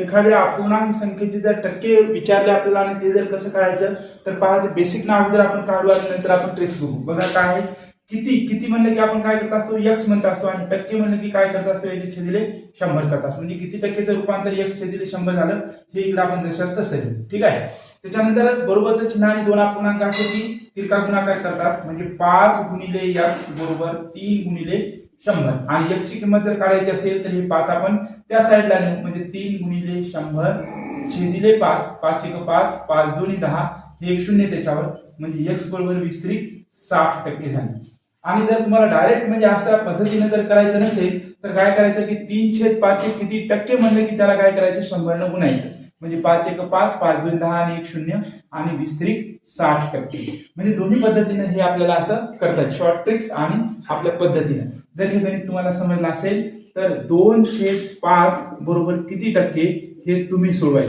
एखाद्या अपूर्णांक संख्येचे जर टक्के विचारले आपल्याला आणि ते जर कसं काढायचं तर पहा ते बेसिक ना अगोदर आपण काढू आणि नंतर आपण ट्रेस बघू. बघा काय आहे. किती किती म्हणलं की आपण काय करत असतो? यक्स म्हणत असतो आणि टक्के म्हणलं की काय करत असतो? याचे छेदिले शंभर करत असतो. म्हणजे किती टक्केचं रूपांतर यक्स छेदिले शंभर झालं हे इकडे आपण जशाच तसं ठीक आहे? त्याच्यानंतर बरोबरचं चिन्ह आणि दोन अपूर्णांक असे की तिरका गुणाकार करतात. म्हणजे पाच गुणिले यक्स बरोबर तीन गुणिले शंभर. आणि एक्सची किंमत जर काढायची असेल तर हे पाच आपण त्या साईडला नेऊ. म्हणजे तीन गुणिले शंभर छेदिले पाच पाच एक पाच पाच दोन्ही दहा हे एक शून्य त्याच्यावर. म्हणजे एक्स बरोबर विस्तरित साठ टक्के झाले. आणि जर तुम्हाला डायरेक्ट म्हणजे अशा पद्धतीने जर करायचं नसेल तर काय करायचं की तीन छेद पाच किती टक्के म्हणलं की त्याला काय करायचं? शंभर न गुणायचं. म्हणजे पाच एक पाच पाच दोन दहा आणि एक शून्य आणि विस्तरित साठ टक्के. म्हणजे दोन्ही पद्धतीने हे आपल्याला असं करतात. शॉर्ट ट्रिक्स आणि आपल्या पद्धतीने. जर हे गणित तुम्हाला समजलं असेल तर दोन छेद पाच बरोबर किती टक्के हे तुम्ही सोडवायचे?